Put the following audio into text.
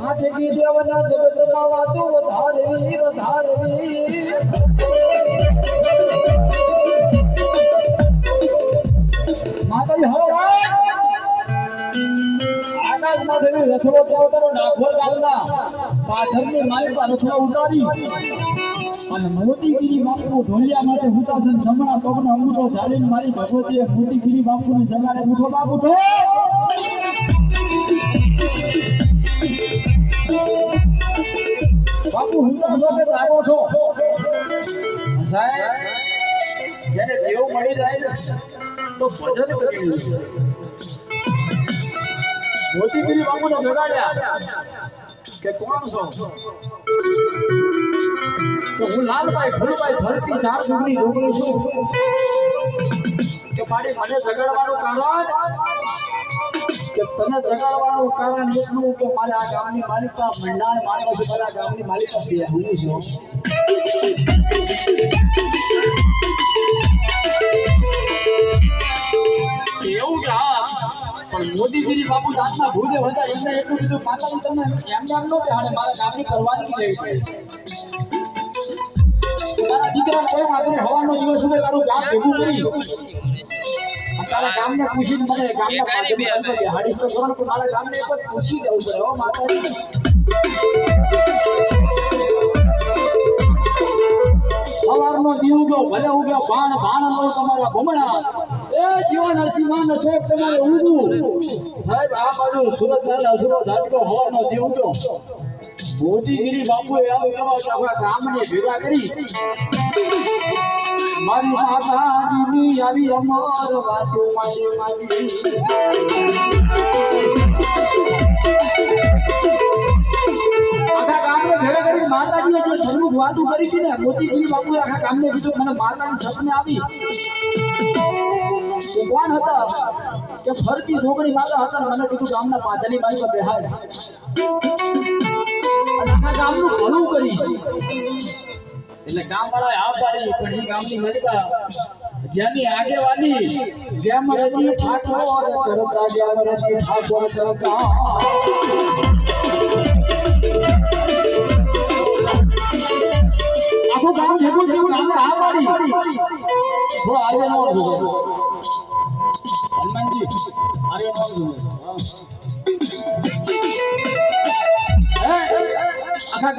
આજની દેવના જગતમાં વાતો વધારવી વધારવી માતાજી હો આકાશમાં થયેલી રસડો ચાવતરો ડાકોર ગામના. પાછળની માલિકા રસડો ઉતારી. અને મોતીગીરી બાપુ ઢોલિયા માટે હુતાસન જમણા પગનો અંગૂઠો ઝાલીને મારી ભગવતીએ મોતીગીરી બાપુને જગાડે ઉઠો બાપુ તો બાપુ છો કે જાગો છો. સાહેબ, જ્યારે દેવ મળી જાય તો ભજન કરી મોતીગીરી બાપુને જગાડ્યા. કે કોણ છો? તો હું લાલભાઈ ફૂલભાઈ ફરતી ચાર ડુંગળી ડુંગળી છું. કે મારી મને જગાડવાનું કારણ? કે તને જગાડવાનું કારણ એટલું કે મારે આ ગામની માલિકા મંડાણ મારે પછી મારા ગામની માલિકા બે હું છું. એવું કે પણ મોદીગીરી બાપુ દાંતના ભૂજે હતા એમને એટલું કીધું માતાજી તમે એમ એમ નો બેહાડે મારા ગામની પરવાનગી લેવી છે તારા દીકરા કોઈ વાંધો હવાનો દિવસ સુધી તારું ગામ ભેગું કરી. તારા ગામને પૂછીને મને ગામના પાદરની હાડી તો ને મારા ગામને એક જ પૂછી દેવું પડે હો માતાજી. સવારનો દીવ ઉગ્યો ભલે ઉગ્યો ભાણ ભાણ લો તમારા ભમણા. જીવન હસીમાં ન છોક તમારે ઉગવું સાહેબ આ બાજુ સુરત ના અસુરો ધાટકો હવાનો દી ઉગ્યો મોદીગીરી બાપુએ આવું એવા આખા ગામને ભેગા કરી મારી માતાજીની આવી અમાર વાતો મારી મારી કરી ને મોતીગીરી બાપુ આખા ગામને કીધું, મને માતાનું સપને આવી. ભગવાન હતા કે ફરતી ઢોકળી માતા હતા મને કીધું, ગામના પાદરની બાજુ બેહાડ આખા ગામનું ભલું કરી. એટલે ગામ વાળા આ પાડી, પણ એ ગામની મલિકા જેની આગેવાની જેમ રજી ઠાકોર કરતા જેમ રજી ઠાકોર કરતા బ్రో అరవై హనుమాన్జీ అరవై అక్కడ